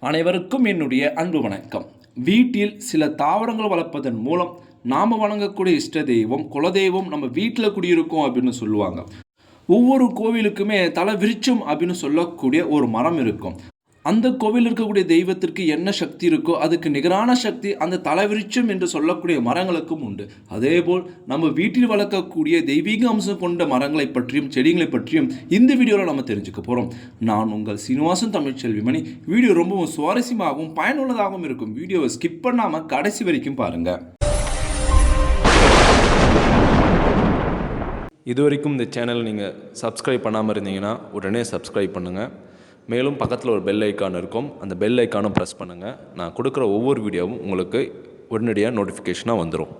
அனைவருக்கும் என்னுடைய அன்பு வணக்கம். வீட்டில் சில தாவரங்கள் வளர்ப்பதன் மூலம் நாம் வணங்கக்கூடிய இஷ்ட தெய்வம் குலதெய்வம் நம்ம வீட்டில் குடியிருக்கோம் அப்படின்னு சொல்லுவாங்க. ஒவ்வொரு கோவிலுக்குமே தலை விரிச்சும் அப்படின்னு சொல்லக்கூடிய ஒரு மரம் இருக்கும். அந்த கோவில் இருக்கக்கூடிய தெய்வத்திற்கு என்ன சக்தி இருக்கோ அதுக்கு நிகரான சக்தி அந்த தலைவிருச்சம் என்று சொல்லக்கூடிய மரங்களுக்கும் உண்டு. அதேபோல் நம்ம வீட்டில் வளர்க்கக்கூடிய தெய்வீக அம்சம் கொண்ட மரங்களை பற்றியும் செடிகளை பற்றியும் இந்த வீடியோவில் நம்ம தெரிஞ்சுக்க போகிறோம் நான் உங்கள் சீனிவாசன் தமிழ்ச்செல்வி மணி வீடியோ ரொம்பவும் சுவாரஸ்யமாகவும் பயனுள்ளதாகவும் இருக்கும். வீடியோவை ஸ்கிப் பண்ணாமல் கடைசி வரைக்கும் பாருங்கள் இது வரைக்கும் இந்த சேனல் நீங்கள் சப்ஸ்கிரைப் பண்ணாமல் இருந்தீங்கன்னா உடனே சப்ஸ்கிரைப் பண்ணுங்கள் மேலும் பக்கத்தில் ஒரு பெல் ஐக்கான் இருக்கும். அந்த பெல் ஐக்கானும் ப்ரெஸ் பண்ணுங்கள் நான் கொடுக்குற ஒவ்வொரு வீடியோவும் உங்களுக்கு உடனடியாக நோட்டிஃபிகேஷனாக வந்துடும்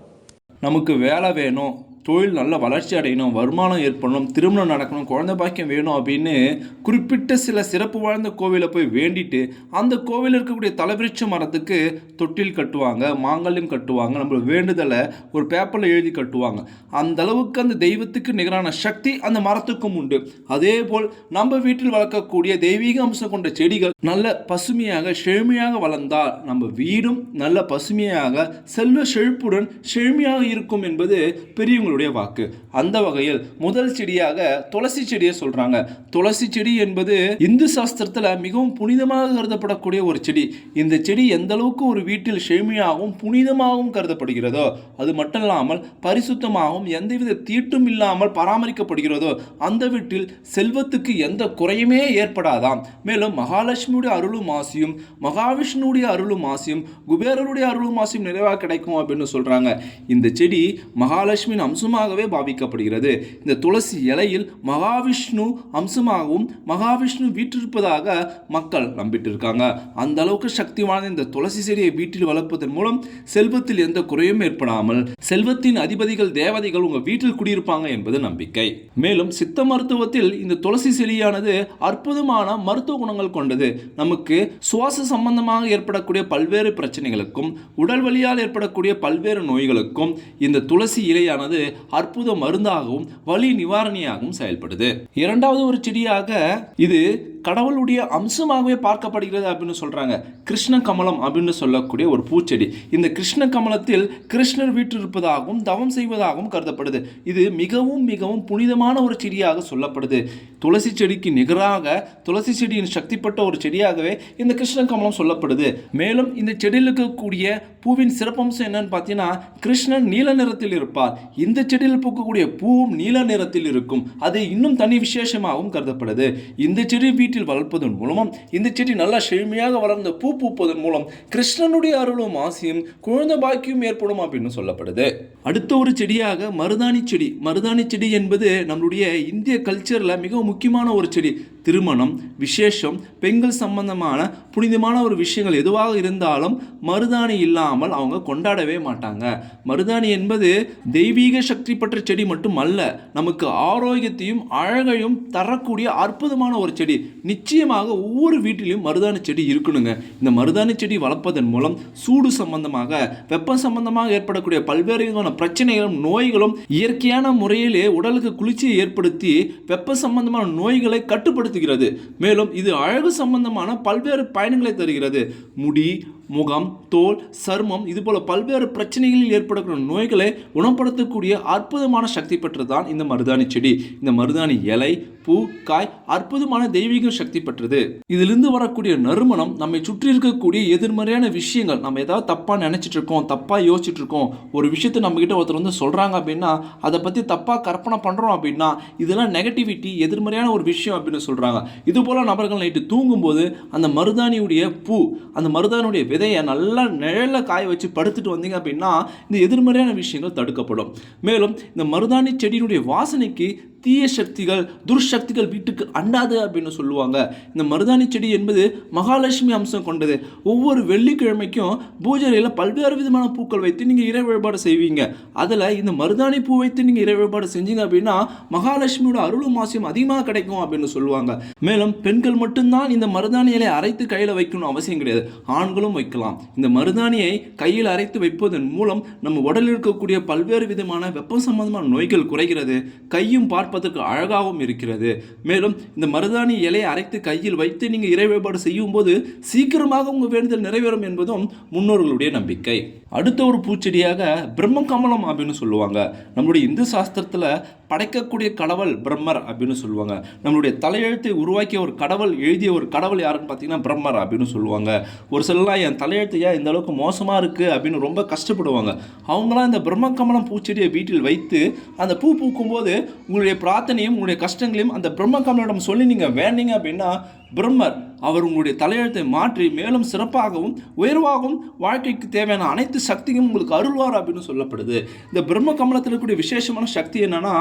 நமக்கு வேலை வேணும். தொழில் நல்ல வளர்ச்சி அடையணும் வருமானம் ஏற்படணும் திருமணம் நடக்கணும் குழந்தை பாக்கியம் வேணும் அப்படின்னு குறிப்பிட்ட சில சிறப்பு வாழ்ந்த கோவிலை போய் வேண்டிட்டு அந்த கோவிலில் இருக்கக்கூடிய தலைவிருட்ச மரத்துக்கு தொட்டில் கட்டுவாங்க மாங்கல்யம் கட்டுவாங்க நம்ம வேண்டுதலை ஒரு பேப்பரில் எழுதி கட்டுவாங்க. அந்த அளவுக்கு அந்த தெய்வத்துக்கு நிகரான சக்தி அந்த மரத்துக்கும் உண்டு. அதே போல் நம்ம வீட்டில் வளர்க்கக்கூடிய தெய்வீக அம்சம் கொண்ட செடிகள் நல்ல பசுமையாக செழுமையாக வளர்ந்தால் நம்ம வீடும் நல்ல பசுமையாக செல்வ செழிப்புடன் செழுமையாக இருக்கும் என்பது பெரியவங்க பெரியவங்களுடைய வாக்கு. அந்த வகையில் முதல் செடியாக துளசி செடியை சொல்றாங்க. துளசி செடி என்பது இந்து சாஸ்திரத்தில் மிகவும் புனிதமாக கருதப்படக்கூடிய ஒரு செடி. இந்த செடி எந்த அளவுக்கு ஒரு வீட்டில் செழுமையாகவும் புனிதமாகவும் கருதப்படுகிறதோ அது மட்டும் இல்லாமல் பரிசுத்தமாகவும் எந்தவித தீட்டும் இல்லாமல் பராமரிக்கப்படுகிறதோ அந்த வீட்டில் செல்வத்துக்கு எந்த குறையுமே ஏற்படாதாம். மேலும் மகாலட்சுமியுடைய அருளும் ஆசியும் மகாவிஷ்ணுடைய அருளும் ஆசியும் குபேரருடைய அருளும் ஆசியும் நிறைவாக கிடைக்கும் அப்படின்னு சொல்றாங்க. இந்த செடி மகாலட்சுமியின் அம்சமாகவே பாவிக்கப்படுகிறது. இந்த துளசி இலையில் மகாவிஷ்ணு அம்சமாகவும் மகாவிஷ்ணு வீற்றிருப்பதாக மக்கள் நம்பிட்டு இருக்காங்க அந்த அளவுக்கு சக்தி வாய்ந்த இந்த துளசி செடியை வீட்டில் வளர்ப்பதன் மூலம் செல்வத்தில் எந்த குறையும் ஏற்படாமல் செல்வத்தின் அதிபதிகள் தேவதைகள் உங்கள் வீட்டில் குடியிருப்பாங்க என்பது நம்பிக்கை. மேலும் சித்த மருத்துவத்தில் இந்த துளசி செடியானது அற்புதமான மருத்துவ குணங்கள் கொண்டது. நமக்கு சுவாச சம்பந்தமாக ஏற்படக்கூடிய பல்வேறு பிரச்சனைகளுக்கும் உடல் வழியால் ஏற்படக்கூடிய பல்வேறு நோய்களுக்கும் இந்த துளசி இலையானது அற்புத மருந்தாகவும் வலி நிவாரணியாகவும் செயல்படுது. இரண்டாவது ஒரு செடியாக இது கடவுளுடைய அம்சமாகவே பார்க்கப்படுகிறது அப்படின்னு சொல்றாங்க. கிருஷ்ண கமலம் அப்படின்னு சொல்லக்கூடிய ஒரு பூச்செடி. இந்த கிருஷ்ண கமலத்தில் கிருஷ்ணர் வீற்றிருப்பதாகவும் தவம் செய்வதாகவும் கருதப்படுது. இது மிகவும் மிகவும் புனிதமான ஒரு செடியாக சொல்லப்படுது. துளசி செடிக்கு நிகராக துளசி செடியின் சக்திப்பட்ட ஒரு செடியாகவே இந்த கிருஷ்ண கமலம் சொல்லப்படுது. மேலும் இந்த செடியில் இருக்கக்கூடிய பூவின் சிறப்பம்சம் என்னன்னு பார்த்தீங்கன்னா கிருஷ்ணன் நீல நிறத்தில் இருப்பார். இந்த செடியில் பூக்கக்கூடிய பூவும் நீல நிறத்தில் இருக்கும். அது இன்னும் தனி விசேஷமாகவும் கருதப்படுது. இந்த செடி வீட்டில் வளர்ப்பதன் மூலமும் இந்த செடி நல்லா செழுமையாக வளர்ந்த பூ பூப்பதன் மூலம் கிருஷ்ணனுடைய அருளும் ஆசையும் குழந்தை பாக்கியம் ஏற்படும் அப்படின்னு சொல்லப்படுது. அடுத்த ஒரு செடியாக மருதாணி செடி. மருதாணி செடி என்பது நம்மளுடைய இந்திய கல்ச்சரில் மிகவும் முக்கியமான ஒரு செடி. திருமணம் விசேஷம் பெண்கள் சம்பந்தமான புனிதமான ஒரு விஷயங்கள் எதுவாக இருந்தாலும் மருதாணி இல்லாமல் அவங்க கொண்டாடவே மாட்டாங்க. மருதாணி என்பது தெய்வீக சக்தி பெற்ற செடி மட்டும் அல்ல நமக்கு ஆரோக்கியத்தையும் அழகையும் தரக்கூடிய அற்புதமான ஒரு செடி. நிச்சயமாக ஒவ்வொரு வீட்டிலையும் மருதாணி செடி இருக்கணுங்க. இந்த மருதாணி செடி வளர்ப்பதன் மூலம் சூடு சம்பந்தமாக வெப்பம் சம்பந்தமாக ஏற்படக்கூடிய பல்வேறு விதமான பிரச்சனைகளும் நோய்களும் இயற்கையான முறையிலே உடலுக்கு குளிர்ச்சியை ஏற்படுத்தி வெப்ப சம்பந்தமான நோய்களை கட்டுப்படுத்தி கட்டுப்படுத்துகிறது மேலும் இது அழகு சம்பந்தமான பல்வேறு பயன்களை தருகிறது. முடி முகம் தோல் சருமம் இதுபோல பல்வேறு பிரச்சனைகளில் ஏற்படக்கூடிய நோய்களை குணப்படுத்தக்கூடிய அற்புதமான சக்தி பெற்றதுதான் இந்த மருதாணி செடி. இந்த மருதாணி இலை பூ காய் அற்புதமான தெய்வீக சக்தி பெற்றது. இதிலிருந்து வரக்கூடிய நறுமணம் நம்மை சுற்றி இருக்கக்கூடிய எதிர்மறையான விஷயங்கள். நம்ம ஏதாவது தப்பா நினைச்சிட்டு இருக்கோம் தப்பா யோசிச்சுட்டு இருக்கோம் ஒரு விஷயத்தை நம்ம கிட்ட ஒருத்தர் வந்து சொல்றாங்க அப்படின்னா அதை பத்தி தப்பா கற்பனை பண்றோம் அப்படின்னா இதெல்லாம் நெகட்டிவிட்டி எதிர்மறையான ஒரு விஷயம் அப்படின்னு சொல்றாங்க. இது போல நபர்கள் நைட்டு தூங்கும்போது அந்த மருதாணியுடைய பூ அந்த மருதாணியுடைய விதையை நல்லா நிழலில் காய வச்சு படுத்துட்டு வந்தீங்க அப்படின்னா இந்த எதிர்மறையான விஷயங்கள் தடுக்கப்படும். மேலும் இந்த மருதாணி செடியினுடைய வாசனைக்கு தீய சக்திகள் துர்சக்திகள் வீட்டுக்கு அண்டாது அப்படின்னு சொல்லுவாங்க. இந்த மருதாணி செடி என்பது மகாலட்சுமி அம்சம் கொண்டது. ஒவ்வொரு வெள்ளிக்கிழமைக்கும் பூஜையில் பல்வேறு விதமான பூக்கள் வைத்து நீங்கள் இறை வழிபாடு செய்வீங்க. அதில் இந்த மருதாணி பூ வைத்து நீங்கள் இறை வழிபாடு செஞ்சீங்க அப்படின்னா மகாலட்சுமியோட அருளும் மாசியம் அதிகமாக கிடைக்கும் அப்படின்னு சொல்லுவாங்க. மேலும் பெண்கள் மட்டும்தான் இந்த மருதாணி இலையை அரைத்து கையில் வைக்கணும் அவசியம் கிடையாது. ஆண்களும் வைக்கலாம். இந்த மருதாணியை கையில் அரைத்து வைப்பதன் மூலம் நம்ம உடலில் இருக்கக்கூடிய பல்வேறு விதமான வெப்பம் சம்பந்தமான நோய்கள் குறைகிறது. கையும் பார்த்து பார்ப்பதற்கு அழகாகவும் இருக்கிறது. மேலும் இந்த மருதாணி இலையை அரைத்து கையில் வைத்து நீங்கள் இறை வழிபாடு செய்யும் போது சீக்கிரமாக உங்கள் வேண்டுதல் நிறைவேறும் என்பதும் முன்னோர்களுடைய நம்பிக்கை. அடுத்த ஒரு பூச்செடியாக பிரம்ம கமலம் அப்படின்னு சொல்லுவாங்க. நம்மளுடைய இந்து சாஸ்திரத்தில் படைக்கக்கூடிய கடவுள் பிரம்மர் அப்படின்னு சொல்லுவாங்க. நம்மளுடைய தலையெழுத்தை உருவாக்கிய ஒரு கடவுள் எழுதிய ஒரு கடவுள் யாருன்னு பார்த்தீங்கன்னா பிரம்மர் அப்படின்னு சொல்லுவாங்க. ஒரு சிலர்லாம் என் தலையெழுத்து ஏன் இந்த அளவுக்கு மோசமாக இருக்குது அப்படின்னு ரொம்ப கஷ்டப்படுவாங்க. அவங்களாம் இந்த பிரம்ம கமலம் பூச்செடியை வீட்டில் வைத்து அந்த பூ பூக்கும்போது உங்களுடைய பிரார்த்தனையும் உங்களுடைய கஷ்டங்களையும் அந்த பிரம்ம கமலிடம் சொல்லி நீங்கள் வேண்டிங்க அப்படின்னா பிரம்மர் அவர் உங்களுடைய தலையெழுத்தை மாற்றி மேலும் சிறப்பாகவும் உயர்வாகவும் வாழ்க்கைக்கு தேவையான அனைத்து சக்தியும் உங்களுக்கு அருள்வார் அப்படின்னு சொல்லப்படுது. இந்த பிரம்ம கமலத்தில் இருக்கக்கூடிய விசேஷமான சக்தி என்னன்னா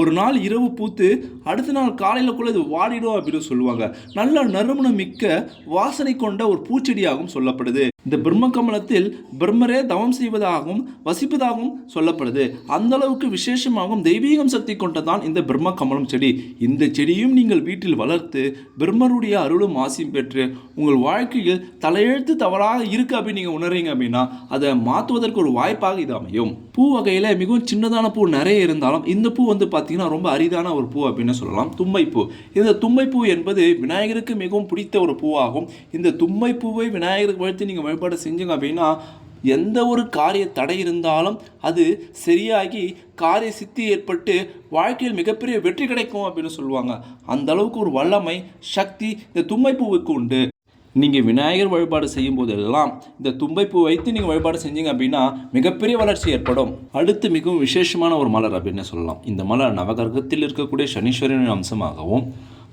ஒரு நாள் இரவு பூத்து அடுத்த நாள் காலையில் கூட இது வாடிடும் அப்படின்னு சொல்லுவாங்க. நல்ல நறுமணம் மிக்க வாசனை கொண்ட ஒரு பூச்செடியாகவும் சொல்லப்படுது. இந்த பிரம்ம கமலத்தில் பிரம்மரே தவம் செய்வதாகவும் வசிப்பதாகவும் சொல்லப்படுது. அந்த அளவுக்கு விசேஷமாகவும் தெய்வீகம் சக்தி கொண்டதான் இந்த பிரம்ம கமலம் செடி. இந்த செடியும் நீங்கள் வீட்டில் வளர்த்து பிரம்மருடைய அருளும் ஆசியும் பெற்று உங்கள் வாழ்க்கையில் தலையெழுத்து தவறாக இருக்கு அப்படின்னு நீங்கள் உணர்றீங்க அப்படின்னா அதை மாற்றுவதற்கு ஒரு வாய்ப்பாக இது அமையும். பூ வகையில் மிகவும் சின்னதான பூ நிறைய இருந்தாலும் இந்த பூ வந்து பார்த்தீங்கன்னா ரொம்ப அரிதான ஒரு பூ அப்படின்னு சொல்லலாம். தும்மைப்பூ. இந்த தும்மைப்பூ என்பது விநாயகருக்கு மிகவும் பிடித்த ஒரு பூவாகும். இந்த தும்மை பூவை விநாயகருக்கு வளர்த்து நீங்கள் வழிபாடு செஞ்சீங்க அப்படின்னா எந்த ஒரு காரிய தடை இருந்தாலும் அது சரியாகி காரிய சித்தி ஏற்பட்டு வாழ்க்கையில் மிகப்பெரிய வெற்றி கிடைக்கும் அப்படின்னு சொல்லுவாங்க. அந்த அளவுக்கு ஒரு வல்லமை சக்தி இந்த தும்மைப்பூவுக்கு உண்டு. நீங்கள் விநாயகர் வழிபாடு செய்யும் போதெல்லாம் இந்த தும்பைப்பூ வைத்து நீங்கள் வழிபாடு செஞ்சீங்க அப்படின்னா மிகப்பெரிய வளர்ச்சி ஏற்படும். அடுத்து மிகவும் விசேஷமான ஒரு மலர் அப்படின்னு சொல்லலாம். இந்த மலர் நவகிரகத்தில் இருக்கக்கூடிய சனீஸ்வரனின் அம்சமாகவும்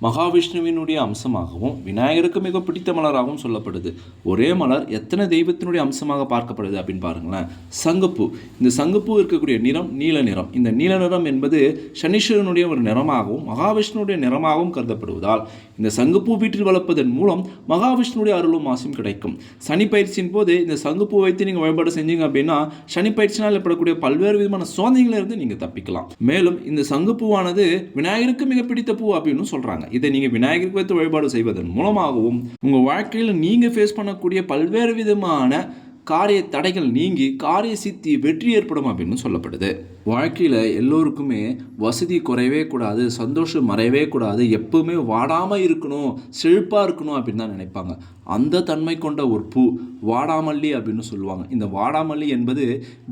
மகாவிஷ்ணுவினுடைய அம்சமாகவும் விநாயகருக்கு மிக பிடித்த மலராகவும் சொல்லப்படுது. ஒரே மலர் எத்தனை தெய்வத்தினுடைய அம்சமாக பார்க்கப்படுது அப்படின்னு பாருங்களேன். சங்குப்பூ. இந்த சங்குப்பூ இருக்கக்கூடிய நிறம் நீல நிறம். இந்த நீல நிறம் என்பது சனீஸ்வரனுடைய ஒரு நிறமாகவும் மகாவிஷ்ணுடைய நிறமாகவும் கருதப்படுவதால் இந்த சங்குப்பூ வீட்டில் வளர்ப்பதன் மூலம் மகாவிஷ்ணுடைய அருளும் ஆசையும் கிடைக்கும். சனி பயிற்சியின் போது இந்த சங்குப்பூ வைத்து நீங்கள் வழிபாடு செஞ்சீங்க அப்படின்னா சனி பயிற்சினால் ஏற்படக்கூடிய பல்வேறு விதமான சோதனைகளிலிருந்து நீங்கள் தப்பிக்கலாம். மேலும் இந்த சங்குப்பூவானது விநாயகருக்கு மிக பிடித்த பூ அப்படின்னு சொல்கிறாங்க இதை நீங்கள் விநாயகருக்கு வைத்து வழிபாடு செய்வதன் மூலமாகவும் உங்கள் வாழ்க்கையில் நீங்கள் ஃபேஸ் பண்ணக்கூடிய பல்வேறு விதமான காரிய தடைகள் நீங்கி காரிய சித்தி வெற்றி ஏற்படும் அப்படின்னு சொல்லப்படுது. வாழ்க்கையில் எல்லோருக்குமே வசதி குறையவே கூடாது சந்தோஷம் மறையவே கூடாது எப்பவுமே வாடாமல் இருக்கணும் செழிப்பாக இருக்கணும் அப்படின்னு தான் நினைப்பாங்க. அந்த தன்மை கொண்ட ஒரு பூ வாடாமல்லி அப்படின்னு சொல்லுவாங்க. இந்த வாடாமல்லி என்பது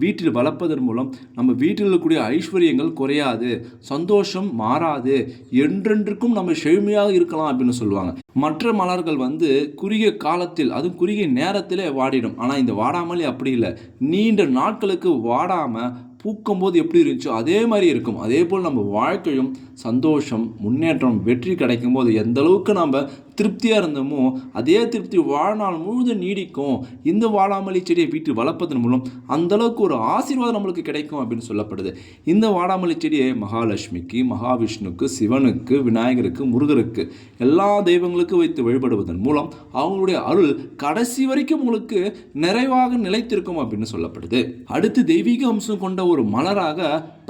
வீட்டில் வளர்ப்பதன் மூலம் நம்ம வீட்டில் இருக்கக்கூடிய ஐஸ்வர்யங்கள் குறையாது சந்தோஷம் மாறாது என்றென்றுக்கும் நம்ம செழுமையாக இருக்கலாம் அப்படின்னு சொல்லுவாங்க. மற்ற மலர்கள் வந்து குறுகிய காலத்தில் அதுவும் குறுகிய நேரத்திலே வாடிடும். ஆனால் இந்த வாடாமல்லி அப்படி இல்லை. நீண்ட நாட்களுக்கு வாடாமல் பூக்கும் போது எப்படி இருந்துச்சோ அதே மாதிரி இருக்கும். அதே போல் நம்ம வாழ்க்கையும் சந்தோஷம் முன்னேற்றம் வெற்றி கிடைக்கும் போது எந்த அளவுக்கு நம்ம திருப்தியாக இருந்தோமோ அதே திருப்தி வாழ்நாள் முழுதும் நீடிக்கும். இந்த வாடாமல்லி செடியை வீட்டில் வளர்ப்பதன் மூலம் அந்தளவுக்கு ஒரு ஆசீர்வாதம் நம்மளுக்கு கிடைக்கும் அப்படின்னு சொல்லப்படுது. இந்த வாடாமல்லி செடியை மகாலட்சுமிக்கு மகாவிஷ்ணுக்கு சிவனுக்கு விநாயகருக்கு முருகருக்கு எல்லா தெய்வங்களுக்கும் வைத்து வழிபடுவதன் மூலம் அவங்களுடைய அருள் கடைசி வரைக்கும் உங்களுக்கு நிறைவாக நிலைத்திருக்கும் அப்படின்னு சொல்லப்படுது. அடுத்து தெய்வீக அம்சம் கொண்ட ஒரு மலராக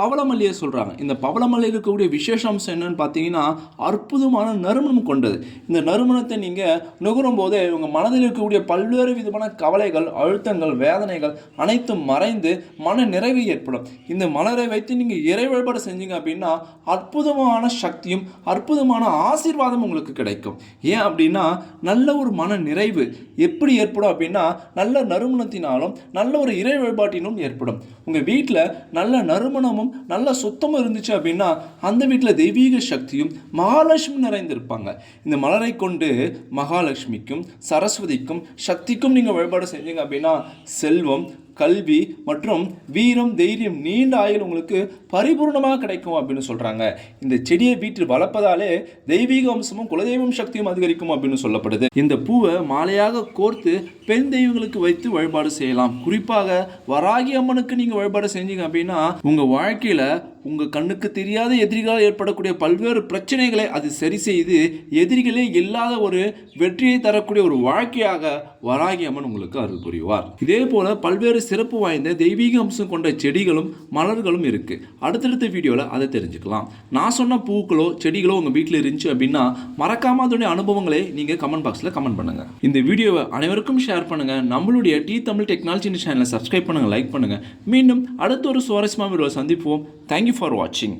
பவளமல்லியை சொல்கிறாங்க இந்த பவளமல்லியில் இருக்கக்கூடிய விசேஷ அம்சம் என்னன்னு பார்த்தீங்கன்னா அற்புதமான நறுமணம் கொண்டது. இந்த நறுமணத்தை நீங்கள் நுகரும் போதே உங்கள் மனதில் இருக்கக்கூடிய பல்வேறு விதமான கவலைகள் அழுத்தங்கள் வேதனைகள் அனைத்தும் மறைந்து மன நிறைவு ஏற்படும். இந்த மலரை வைத்து நீங்கள் இறை வழிபாடு செஞ்சீங்க அப்படின்னா அற்புதமான சக்தியும் அற்புதமான ஆசீர்வாதம் உங்களுக்கு கிடைக்கும். ஏன் அப்படின்னா நல்ல ஒரு மன நிறைவு எப்படி ஏற்படும் அப்படின்னா நல்ல நறுமணத்தினாலும் நல்ல ஒரு இறை வழிபாட்டினும் ஏற்படும். உங்கள் வீட்டில் நல்ல நறுமணமும் நல்ல சுத்தமும் இருந்துச்சு அப்படின்னா அந்த வீட்டில் தெய்வீக சக்தியும் மகாலட்சுமி நிறைந்திருப்பாங்க. இந்த மலரை கொண்டு மகாலட்சுமிக்கும் சரஸ்வதிக்கும் சக்திக்கும் நீங்கள் வழிபாடு செஞ்சீங்க அப்படின்னா செல்வம் கல்வி மற்றும் வீரம் தைரியம் நீண்ட ஆயுள் உங்களுக்கு பரிபூர்ணமாக கிடைக்கும் அப்படின்னு சொல்கிறாங்க இந்த செடியை வீட்டில் வளர்ப்பதாலே தெய்வீக அம்சமும் குலதெய்வம் சக்தியும் அதிகரிக்கும் அப்படின்னு சொல்லப்படுது. இந்த பூவை மாலையாக கோர்த்து பெண் தெய்வங்களுக்கு வைத்து வழிபாடு செய்யலாம். குறிப்பாக வராகி அம்மனுக்கு நீங்கள் வழிபாடு செஞ்சீங்க அப்படின்னா உங்கள் வாழ்க்கையில் உங்கள் கண்ணுக்கு தெரியாத எதிரிகளால் ஏற்படக்கூடிய பல்வேறு பிரச்சனைகளை அது சரி செய்து எதிரிகளே இல்லாத ஒரு வெற்றியை தரக்கூடிய ஒரு வாழ்க்கையாக வராகி அம்மன் உங்களுக்கு அருள் புரிவார். இதே போல பல்வேறு சிறப்பு வாய்ந்த தெய்வீக அம்சம் கொண்ட செடிகளும் மலர்களும் இருக்குது அடுத்தடுத்த வீடியோவில் அதை தெரிஞ்சுக்கலாம். நான் சொன்ன பூக்களோ செடிகளோ உங்கள் வீட்டில் இருந்துச்சு அப்படின்னா மறக்காம அதோடைய அனுபவங்களை நீங்கள் கமெண்ட் பாக்ஸில் கமெண்ட் பண்ணுங்கள் இந்த வீடியோவை அனைவருக்கும் ஷேர் பண்ணுங்கள் நம்மளுடைய டி தமிழ் டெக்னாலஜி சேனலை சப்ஸ்கிரைப் பண்ணுங்க லைக் பண்ணுங்கள் மீண்டும் அடுத்த ஒரு சுவாரஸ்யமான வீடியோவை சந்திப்போம். தேங்க்யூ ஃபார் வாட்சிங்